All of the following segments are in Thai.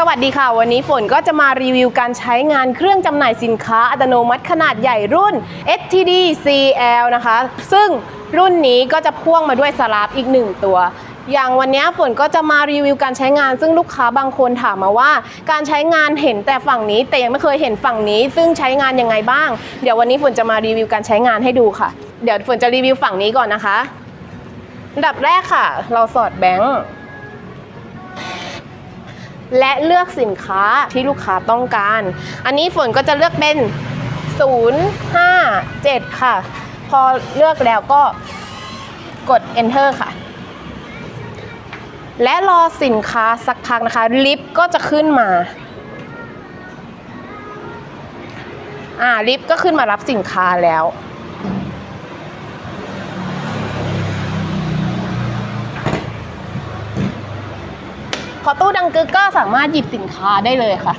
สวัสดีค่ะ วันนี้ฝนก็จะมารีวิวการใช้งานเครื่องจำหน่ายสินค้าอัตโนมัติขนาดใหญ่รุ่น STD CL นะคะ ซึ่งรุ่นนี้ก็จะพ่วงมาด้วยสลับอีกหนึ่งตัว อย่างวันนี้ฝนก็จะมารีวิวการใช้งาน ซึ่งลูกค้าบางคนถามมาว่า การใช้งานเห็นแต่ฝั่งนี้ แต่ยังไม่เคยเห็นฝั่งนี้ ซึ่งใช้งานยังไงบ้าง เดี๋ยววันนี้ฝนจะมารีวิวการใช้งานให้ดูค่ะ เดี๋ยวฝนจะรีวิวฝั่งนี้ก่อนนะคะอันดับแรกค่ะ เราสอดแบงค์ และเลือกสินค้าที่ลูกค้าต้องการ อันนี้ฝนก็จะเลือกเป็น 057 ค่ะ พอเลือกแล้วก็กด enter ค่ะ และรอสินค้าสักพักนะคะ ลิฟต์ก็จะขึ้นมาอ่าลิฟต์ก็ขึ้นมารับสินค้าแล้ว อตู้ดังกึกก็สามารถหยิบสินค้าได้เลยค่ะ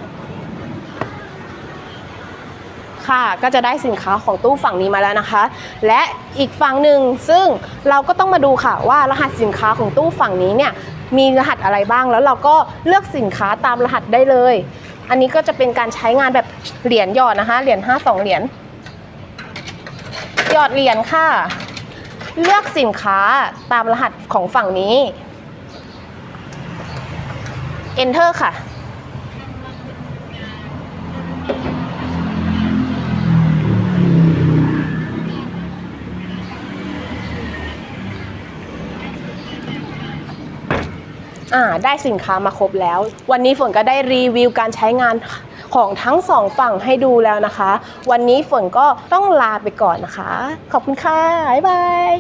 ค่ะ ก็จะได้สินค้าของตู้ฝั่งนี้มาแล้วนะคะ และอีกฝั่งหนึ่งซึ่งเราก็ต้องมาดูค่ะว่ารหัสสินค้าของตู้ฝั่งนี้เนี่ยมีรหัสอะไรบ้างแล้วเราก็เลือกสินค้าตามรหัสได้เลย อันนี้ก็จะเป็นการใช้งานแบบเหรียญหยอดนะคะ เหรียญ5 2เหรียญหยอดเหรียญค่ะ เลือกสินค้าตามรหัสของฝั่งนี้ enter ค่ะ อ่า ได้สินค้ามาครบแล้ว วันนี้ฝนก็ได้รีวิวการใช้งานของทั้งสองฝั่งให้ดูแล้วนะคะ วันนี้ฝนก็ต้องลาไปก่อนนะคะ ขอบคุณค่ะ บ๊ายบาย